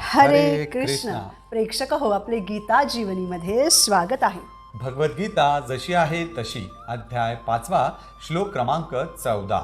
हरे कृष्ण. प्रेक्षक हो आपले गीता जीवनीमध्ये स्वागत आहे. भगवद्गीता जशी आहे तशी. अध्याय पाचवा श्लोक क्रमांक चौदा.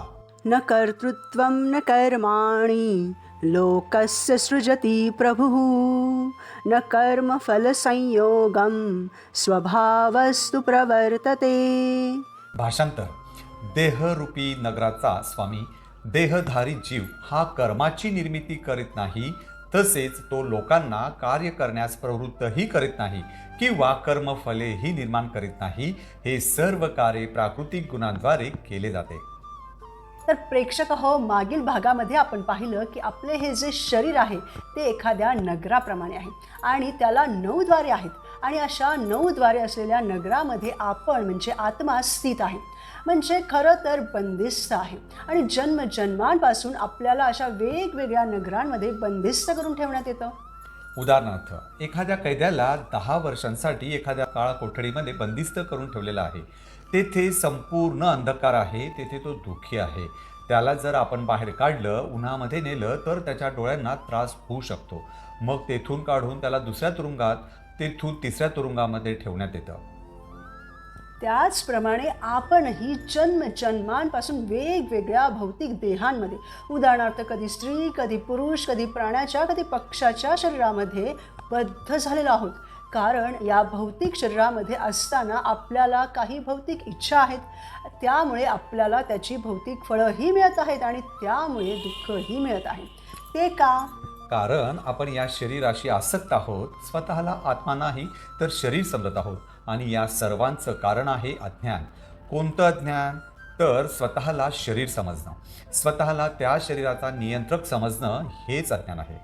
न कर्तृत्वं न कर्माणि लोकस्य सृजति प्रभुः। न कर्मफलसंयोगं स्वभावस्तु प्रवर्तते। भाषांतर. देहरूपी नगराचा स्वामी देहधारी जीव हा कर्माची निर्मिती करीत नाही तसेच तो लोकांना कार्य करण्यास प्रवृत्तही करीत नाही किंवा कर्मफलेही निर्माण करीत नाही हे सर्व कार्य प्राकृतिक गुणांद्वारे केले जाते. तर प्रेक्षक हो मागील भागामध्ये आपण पाहिलं की आपले हे जे शरीर आहे ते एखाद्या नगराप्रमाणे आहे आणि त्याला नऊ द्वारे आहेत. आणि अशा नऊ द्वारे असलेल्या नगरामध्ये आपण म्हणजे आत्मा स्थित आहे. म्हणजे खरं तर बंदिस्त आहे. आणि जन्म जन्मांपासून आपल्याला अशा वेगवेगळ्या नगरांमध्ये बंदिस्त करून ठेवण्यात येतं. उदाहरणार्थ एखाद्या कैद्याला दहा वर्षांसाठी एखाद्या काळा कोठडीमध्ये बंदिस्त करून ठेवलेला आहे. तेथे संपूर्ण अंधकार आहे तेथे तो दुःखी आहे. त्याला जर आपण बाहेर काढलं उन्हामध्ये नेलं तर त्याच्या डोळ्यांना त्रास होऊ शकतो. मग तेथून काढून त्याला दुसऱ्या तुरुंगात तेथून तिसऱ्या तुरुंगामध्ये ठेवण्यात येतं. त्याचप्रमाणे आपणही जन्म जन्मांपासून वेगवेगळ्या भौतिक देहांमध्ये उदाहरणार्थ कधी स्त्री कधी पुरुष कधी प्राण्याच्या कधी पक्षाच्या शरीरामध्ये बद्ध झालेलो आहोत. कारण या भौतिक शरीरामध्ये असताना आपल्याला काही भौतिक इच्छा आहेत. त्यामुळे आपल्याला त्याची भौतिक फळंही मिळत आहेत आणि त्यामुळे दुःखही मिळत आहे. ते का? कारण आपण या शरीराशी आसक्त आहोत स्वतःला आत्मा नाही तर शरीर समजत आहोत. आणि या सर्वांचं कारण आहे अज्ञान. कोणतं अज्ञान? तर स्वतःला शरीर समजणं. स्वतःला त्या शरीराचा नियंत्रक समजणं हेच अज्ञान आहे.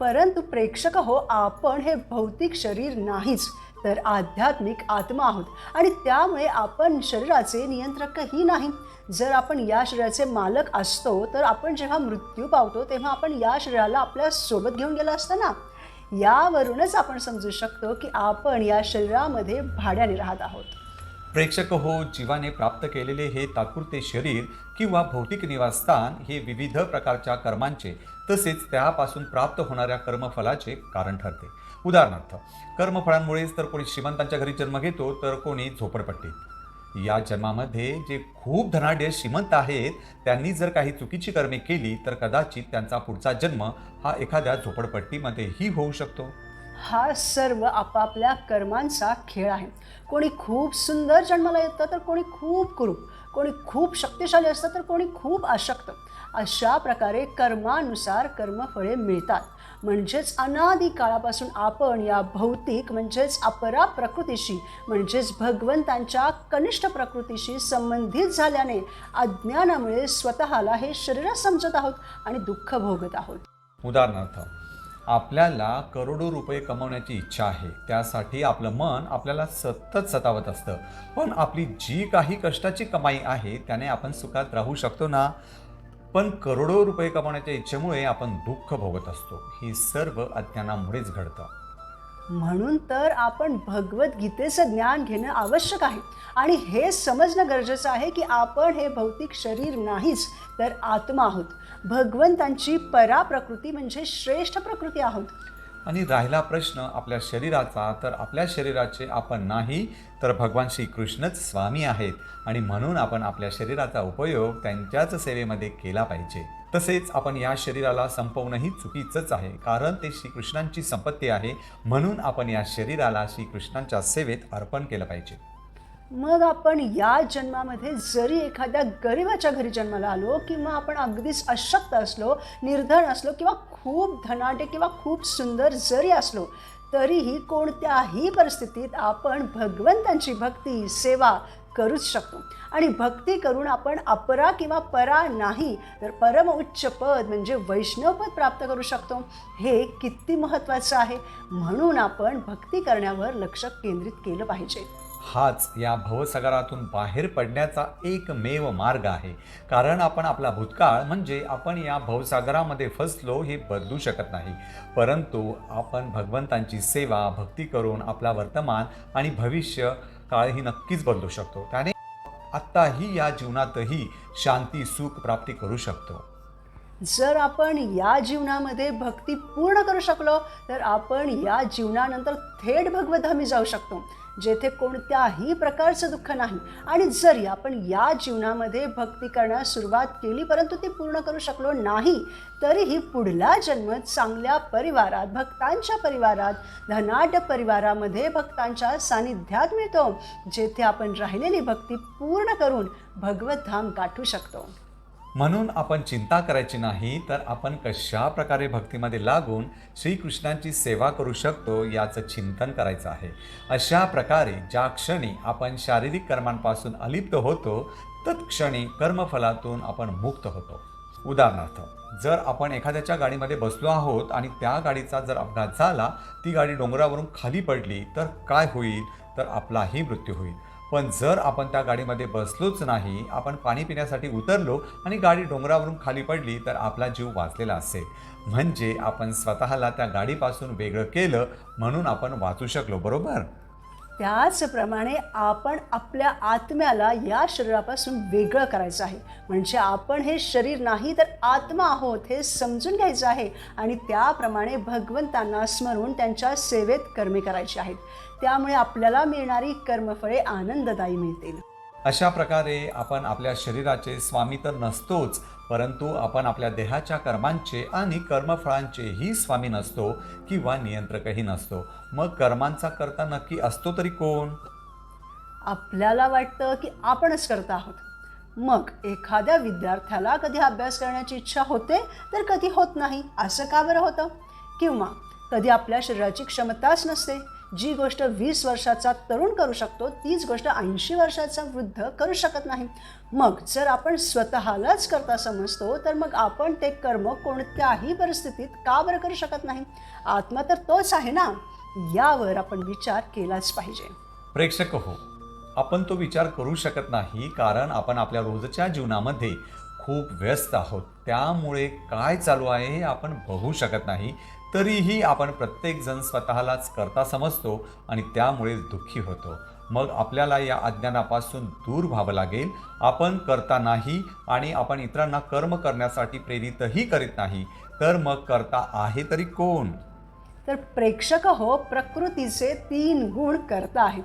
परंतु प्रेक्षक हो आपण हे भौतिक शरीर नाहीच. तर आध्यात्मिक आत्मा आहोत. आणि त्यामुळे आपण शरीराचे नियंत्रकही नाही. जर आपण या शरीराचे मालक असतो तर आपण जेव्हा मृत्यू पावतो तेव्हा आपण या शरीराला आपल्यासोबत घेऊन गेला असतं ना? यावरूनच आपण समजू शकतो की आपण या शरीरामध्ये भाड्याने राहत आहोत. प्रेक्षक हो जीवाने प्राप्त केलेले हे तात्पुरते शरीर किंवा भौतिक निवासस्थान हे विविध प्रकारच्या कर्मांचे तसेच त्यापासून प्राप्त होणाऱ्या कर्मफलाचे कारण ठरते. उदाहरणार्थ कर्मफळांमुळेच तर कोणी श्रीमंतांच्या घरी जन्म घेतो तर कोणी झोपडपट्टीत या जन्मामध्ये जे खूप धनाढ्य श्रीमंत आहेत त्यांनी जर काही चुकीची कर्मे केली तर कदाचित त्यांचा पुढचा जन्म हा एखाद्या झोपडपट्टीमध्येही होऊ शकतो. हा सर्व आपापल्या कर्मांचा खेळ आहे. कोणी खूप सुंदर जन्माला येतं तर कोणी खूप कुरूप. कोणी खूप शक्तिशाली असतं तर कोणी खूप अशक्त. अशा प्रकारे कर्मानुसार कर्मफळे मिळतात. म्हणजेच अनादी काळापासून आपण या भौतिक म्हणजेच अपरा प्रकृतीशी म्हणजेच भगवंतांच्या कनिष्ठ प्रकृतीशी संबंधित झाल्याने अज्ञानामुळे स्वतःला हे शरीर समजत आहोत आणि दुःख भोगत आहोत. उदाहरणार्थ आपल्याला करोडो रुपये कमवण्याची इच्छा आहे त्यासाठी आपलं मन आपल्याला सतत सतावत असतं. पण आपली जी काही कष्टाची कमाई आहे त्याने आपण सुखात राहू शकतो ना? पण करोडो रुपये कमावण्याच्या इच्छेमुळे आपण दुःख भोगत असतो. ही सर्व अज्ञानामुळेच घडतं. म्हणून तर आपण भगवद्गीतेचं ज्ञान घेणं आवश्यक आहे. आणि हे समजणं गरजेचं आहे की आपण हे भौतिक शरीर नाहीच तर आत्मा आहोत. भगवंतांची पराप्रकृती म्हणजे श्रेष्ठ प्रकृती आहोत. आणि राहिला प्रश्न आपल्या शरीराचा तर आपल्या शरीराचे आपण नाही तर भगवान श्रीकृष्णच स्वामी आहेत. आणि म्हणून आपण आपल्या शरीराचा उपयोग त्यांच्याच सेवेमध्ये केला पाहिजे. तसेच आपण या शरीराला संपवणंही चुकीचंच आहे कारण ते श्रीकृष्णांची संपत्ती आहे. म्हणून आपण या शरीराला श्रीकृष्णांच्या सेवेत अर्पण केलं पाहिजे. मग आपण या जन्मामध्ये जरी एखाद्या गरिबाच्या घरी जन्माला आलो किंवा आपण अगदीच अशक्त असलो निर्धन असलो किंवा खूप धनाटे किंवा खूप सुंदर जरी असलो तरीही कोणत्याही परिस्थितीत आपण भगवंतांची भक्ती सेवा करूच शकतो. आणि भक्ती करून आपण अपरा किंवा परा नाही तर परम उच्च पद म्हणजे वैष्णवपद प्राप्त करू शकतो. हे किती महत्त्वाचं आहे. म्हणून आपण भक्ती करण्यावर लक्ष केंद्रित केलं पाहिजे. हाच या भवसागरातून बाहेर पडण्याचा एकमेव मार्ग आहे. कारण आपण आपला भूतकाळ म्हणजे आपण या भवसागरामध्ये फसलो हे बदलू शकत नाही. परंतु आपण भगवंतांची सेवा भक्ती करून आपला वर्तमान आणि भविष्य काळ ही नक्कीच बदलू शकतो. त्याने आत्ताही या जीवनातही शांती सुख प्राप्ती करू शकतो. जर आपण या जीवनामध्ये भक्ती पूर्ण करू शकलो तर आपण या जीवनानंतर थेट भगवधामी जाऊ शकतो. जेथे कोणत्याही प्रकारचं दुःख नाही. आणि जरी आपण या जीवनामध्ये भक्ती करण्यास सुरुवात केली परंतु ती पूर्ण करू शकलो नाही तरीही पुढला जन्म चांगल्या परिवारात भक्तांच्या परिवारात धनाढ्य परिवारामध्ये भक्तांच्या सानिध्यात मिळतो जेथे आपण राहिलेली भक्ती पूर्ण करून भगवत धाम गाठू शकतो. म्हणून आपण चिंता करायची नाही तर आपण कशा प्रकारे भक्तीमध्ये लागून श्रीकृष्णांची सेवा करू शकतो याचं चिंतन करायचं आहे. अशा प्रकारे ज्या क्षणी आपण शारीरिक कर्मांपासून अलिप्त होतो तत्क्षणी कर्मफलातून आपण मुक्त होतो. उदाहरणार्थ जर आपण एखाद्याच्या गाडीमध्ये बसलो आहोत आणि त्या गाडीचा जर अपघात झाला ती गाडी डोंगरावरून खाली पडली तर काय होईल? तर आपलाही मृत्यू होईल. पण जर आपण त्या गाडीमध्ये बसलोच नाही आपण पाणी पिण्यासाठी उतरलो आणि गाडी डोंगरावरून खाली पडली तर आपला जीव वाचलेला असेल. म्हणजे आपण स्वतःला त्या गाडीपासून वेगळं केलं म्हणून आपण वाचू शकलो बरोबर? त्याचप्रमाणे आपण आपल्या आत्म्याला या शरीरापासून वेगळं करायचं आहे. म्हणजे आपण हे शरीर नाही तर आत्मा आहोत हे समजून घ्यायचं आहे आणि त्याप्रमाणे भगवंतांना स्मरून त्यांच्या सेवेत कर्मे करायची आहेत. त्यामुळे आपल्याला मिळणारी कर्मफळे आनंददायी मिळतील. अशा प्रकारे आपण आपल्या शरीराचे स्वामी तर नसतोच परंतु आपण आपल्या देहाच्या कर्मांचे आणि कर्मफळांचेही स्वामी नसतो किंवा नियंत्रकही नसतो. मग कर्मांचा करता नक्की असतो तरी कोण? आपल्याला वाटतं की आपणच करता आहोत. मग एखाद्या विद्यार्थ्याला कधी अभ्यास करण्याची इच्छा होते तर कधी होत नाही. असं का बरं होतं? किंवा कधी आपल्या शरीराची क्षमताच नसते. जी गोष्ट वीस वर्षाचा तरुण करू शकतो तीच गोष्ट ऐंशी वर्षाचा वृद्ध करू शकत नाही. मग जर आपण स्वतःलाच करता समजतो तर मग आपण ते कर्म कोणत्याही परिस्थितीत का बरं करू शकत नाही? आत्मा तर तोच आहे ना? यावर आपण विचार केलाच पाहिजे. प्रेक्षक हो आपण तो विचार करू शकत नाही कारण आपण आपल्या रोजच्या जीवनामध्ये खूप व्यस्त आहोत. त्यामुळे काय चालू आहे हे आपण बघू शकत नाही. तरीही आपण प्रत्येकजण स्वतःलाच करता समजतो आणि त्यामुळे दुःखी होतो. मग आपल्याला या अज्ञानापासून दूर व्हावं लागेल. आपण करता नाही आणि आपण इतरांना कर्म करण्यासाठी प्रेरितही करीत नाही. तर मग करता आहे तरी कोण? तर प्रेक्षक हो प्रकृतीचे तीन गुण करता आहेत.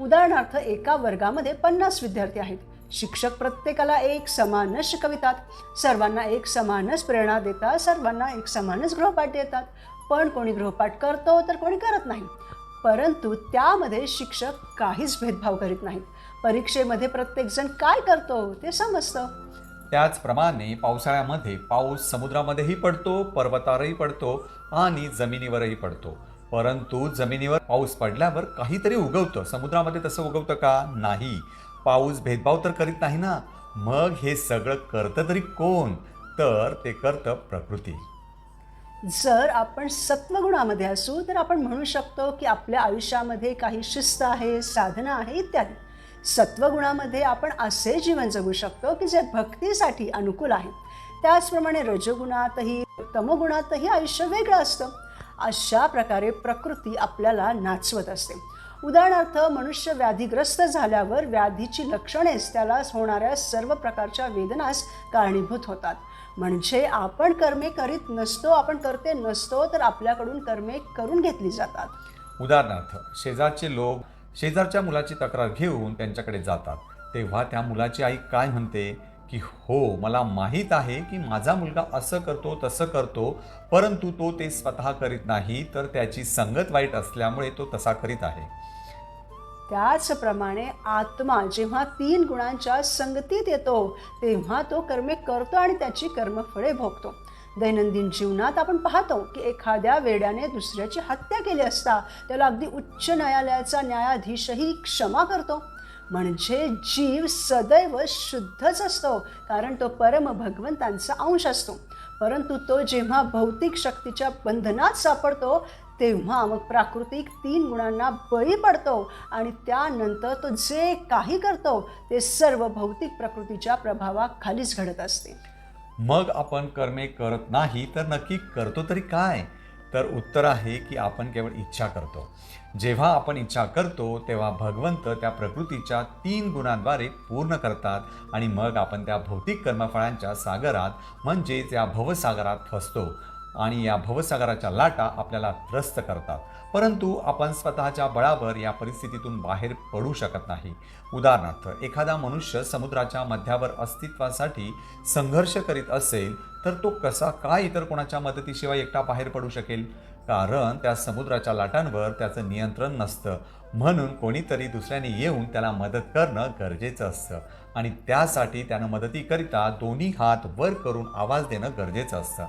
उदाहरणार्थ एका वर्गामध्ये पन्नास विद्यार्थी आहेत. शिक्षक प्रत्येकाला एक समानच शिकवितात. सर्वांना एक समानच प्रेरणा देतात. सर्वांना एक समानच गृहपाठ देतात. पण कोणी गृहपाठ करतो तर कोणी करत नाही. परंतु त्यामध्ये शिक्षक काहीच भेदभाव करीत नाहीत. परीक्षेमध्ये प्रत्येकजण काय करतो ते समजतं. त्याचप्रमाणे पावसाळ्यामध्ये पाऊस समुद्रामध्येही पडतो पर्वतावरही पडतो आणि जमिनीवरही पडतो. परंतु जमिनीवर पाऊस पडल्यावर काहीतरी उगवतं. समुद्रामध्ये तसं उगवतं का? नाही. पाऊस भेदभाव तर करीत नाही ना. मग हे सगळं करतं तरी कोण? तर ते करतं प्रकृती. जर आपण सत्वगुणामध्ये असू तर आपण म्हणू शकतो की आपल्या आयुष्यामध्ये काही शिस्त आहे साधना आहे इत्यादी. सत्वगुणामध्ये आपण असे जीवन जगू शकतो की जे भक्तीसाठी अनुकूल आहे. त्याचप्रमाणे रजगुणातही तमगुणातही आयुष्य वेगळं असतं. अशा प्रकारे प्रकृती आपल्याला नाचवत असते. उदाहरणार्थ मनुष्य व्याधीग्रस्त झाल्यावर व्याधीची लक्षणेच त्याला होणाऱ्या सर्व प्रकारच्या वेदनास कारणीभूत होतात. म्हणजे आपण कर्मे करीत नसतो आपण करते नसतो तर आपल्याकडून कर्मे करून घेतली जातात. उदाहरणार्थ शेजारचे लोक शेजारच्या मुलाची तक्रार घेऊन त्यांच्याकडे जातात. तेव्हा त्या मुलाची आई काय म्हणते? की हो मला माहीत आहे की माझा मुलगा असं करतो तसं करतो परंतु तो ते स्वतः करीत नाही तर त्याची संगत वाईट असल्यामुळे तो तसा करीत आहे. त्याचप्रमाणे आत्मा जेव्हा तीन गुणांच्या संगतीत येतो तेव्हा तो कर्मे करतो आणि त्याची कर्मफळे भोगतो. दैनंदिन जीवनात आपण पाहतो की एखाद्या वेड्याने दुसऱ्याची हत्या केली असता त्याला अगदी उच्च न्यायालयाचा न्यायाधीशही क्षमा करतो. म्हणजे जीव सदैव शुद्धच असतो कारण तो परम भगवंतांचा अंश असतो. परंतु तो जेव्हा भौतिक शक्तीच्या बंधनात सापडतो तेव्हा मग प्राकृतिक तीन गुणांना बळी पडतो आणि त्यानंतर तो जे काही करतो ते सर्व भौतिक प्रकृतीच्या प्रभावाखालीच घडत असते. मग आपण कर्मे करत नाही तर नक्की करतो तरी काय? तर उत्तर आहे की आपण केवळ इच्छा करतो. जेव्हा आपण इच्छा करतो तेव्हा भगवंत त्या प्रकृतीच्या तीन गुणांद्वारे पूर्ण करतात आणि मग आपण त्या भौतिक कर्मफळांच्या सागरात म्हणजेच या भवसागरात फसतो. आणि या भवसागराच्या लाटा आपल्याला त्रस्त करतात. परंतु आपण स्वतःच्या बळावर या परिस्थितीतून बाहेर पडू शकत नाही. उदाहरणार्थ एखादा मनुष्य समुद्राच्या मध्यावर अस्तित्वासाठी संघर्ष करीत असेल तर तो कसा काय इतर कोणाच्या मदतीशिवाय एकटा बाहेर पडू शकेल? कारण त्या समुद्राच्या लाटांवर त्याचं नियंत्रण नसतं. म्हणून कोणीतरी दुसऱ्याने येऊन त्याला मदत करणं गरजेचं असतं. आणि त्यासाठी त्यानं मदतीकरिता दोन्ही हात वर करून आवाज देणं गरजेचं असतं.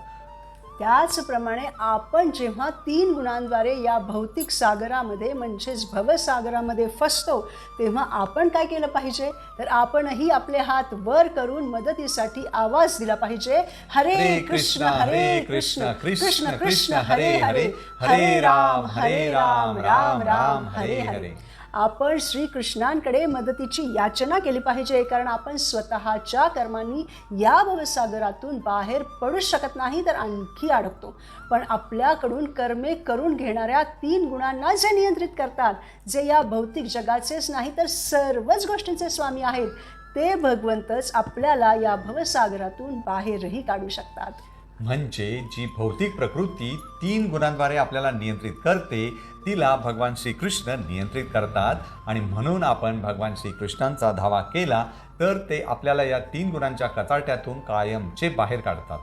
त्याचप्रमाणे आपण जेव्हा तीन गुणांद्वारे या भौतिक सागरामध्ये म्हणजेच भवसागरामध्ये फसतो तेव्हा आपण काय केलं पाहिजे? तर आपणही आपले हात वर करून मदतीसाठी आवाज दिला पाहिजे. हरे कृष्ण हरे कृष्ण कृष्ण कृष्ण हरे हरे हरे राम हरे राम राम राम हरे. हरे. आपण श्रीकृष्णांकडे मदतीची याचना केली पाहिजे कारण आपण स्वतःच्या कर्मांनी या भवसागरातून बाहेर पडूच शकत नाही तर आणखी अडकतो. पण आपल्याकडून कर्मे करून घेणाऱ्या तीन गुणांना जे नियंत्रित करतात जे या भौतिक जगाचेच नाही तर सर्वच गोष्टींचे स्वामी आहेत. ते भगवंतच आपल्याला या भवसागरातून बाहेरही काढू शकतात. म्हणजे जी भौतिक प्रकृती तीन गुणांद्वारे आपल्याला नियंत्रित करते तिला भगवान श्रीकृष्ण नियंत्रित करतात आणि म्हणून आपण भगवान श्रीकृष्णांचा धावा केला तर ते आपल्याला या तीन गुणांच्या कचाट्यातून कायमचे बाहेर काढतात.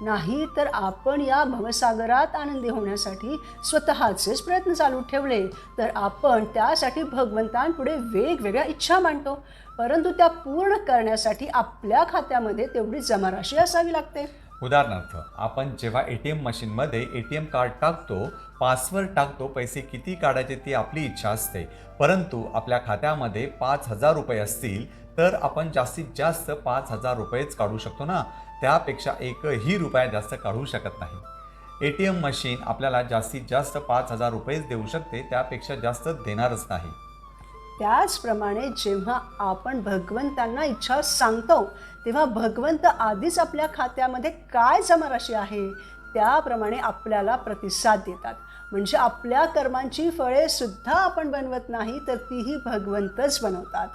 नाही तर आपण या भवसागरात आनंदी होण्यासाठी स्वतःचेच प्रयत्न चालू ठेवले तर आपण त्यासाठी भगवंतांपुढे वेगवेगळ्या इच्छा मांडतो. परंतु त्या पूर्ण करण्यासाठी आपल्या खात्यामध्ये तेवढी जमाराशी असावी लागते. उदाहरणार्थ आपण जेव्हा ए टी एम मशीनमध्ये ए टी एम कार्ड टाकतो पासवर्ड टाकतो पैसे किती काढायचे ती आपली इच्छा असते. परंतु आपल्या खात्यामध्ये पाच हजार रुपये असतील तर आपण जास्तीत जास्त पाच हजार रुपयेच काढू शकतो ना? त्यापेक्षा एकही रुपया जास्त काढू शकत नाही. ए टी एम मशीन आपल्याला जास्तीत जास्त पाच हजार रुपयेच देऊ शकते त्यापेक्षा जास्त देणारच नाही. त्याचप्रमाणे जेव्हा आपण भगवंतांना इच्छा सांगतो तेव्हा भगवंत आधीच आपल्या खात्यामध्ये काय जमाराशी आहे त्याप्रमाणे आपल्याला प्रतिसाद देतात. म्हणजे आपल्या कर्मांची फळे सुद्धा आपण बनवत नाही तर तीही भगवंतच बनवतात.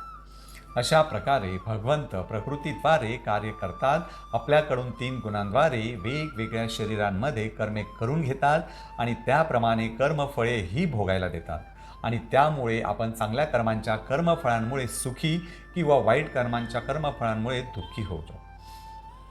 अशा प्रकारे भगवंत प्रकृतीद्वारे कार्य करतात. आपल्याकडून तीन गुणांद्वारे वेगवेगळ्या शरीरांमध्ये कर्मे करून घेतात आणि त्याप्रमाणे कर्मफळे ही भोगायला देतात. आणि त्यामुळे आपण चांगल्या कर्मांच्या कर्मफळांमुळे सुखी किंवा वाईट कर्मांच्या कर्मफळांमुळे दुःखी होतो.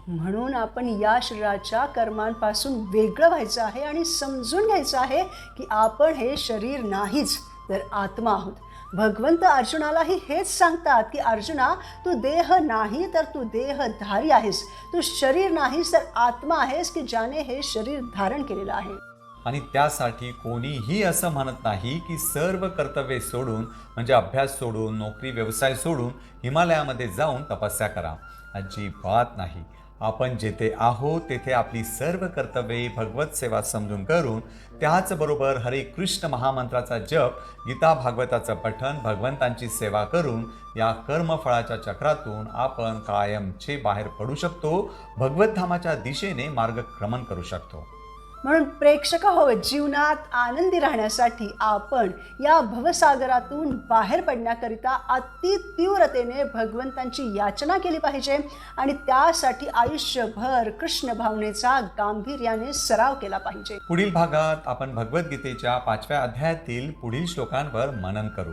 म्हणून आपण या शरीराच्या कर्मांपासून वेगळं व्हायचं आहे आणि समजून घ्यायचं आहे की आपण हे शरीर नाहीच तर आत्मा आहोत. भगवंत अर्जुनालाही हेच सांगतात की अर्जुना तू देह नाही तर तू देहधारी आहेस. तू शरीर नाहीस तर आत्मा आहेस की ज्याने हे शरीर धारण केलेलं आहे. आणि त्यासाठी कोणीही असं म्हणत नाही की सर्व कर्तव्ये सोडून म्हणजे अभ्यास सोडून नोकरी व्यवसाय सोडून हिमालयामध्ये जाऊन तपस्या करा. अजिबात नाही. आपण जेथे आहोत तेथे आपली सर्व कर्तव्ये भगवत सेवा समजून करून त्याचबरोबर हरे कृष्ण महामंत्राचा जप गीता भागवताचं पठण भगवंतांची सेवा करून या कर्मफळाच्या चक्रातून आपण कायमचे बाहेर पडू शकतो भगवतधामाच्या दिशेने मार्गक्रमण करू शकतो. म्हणून प्रेक्षक हो जीवनात आनंदी राहण्यासाठी आपण या भवसागरातून बाहेर पडण्याकरिता अति तीव्रतेने भगवंतांची याचना केली पाहिजे आणि त्यासाठी आयुष्यभर कृष्ण भावनेचा गांभीर्याने सराव केला पाहिजे. पुढील भागात आपण भगवद्गीतेच्या पाचव्या अध्यायातील पुढील श्लोकांवर मनन करू.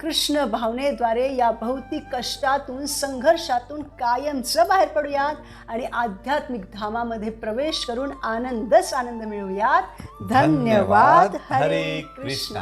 कृष्ण भावनेद्वारे या भौतिक कष्टातून संघर्षातून कायमचं बाहेर पडूयात आणि आध्यात्मिक धामामध्ये प्रवेश करून आनंदच आनंद मिळवूयात. धन्यवाद. हरे कृष्ण.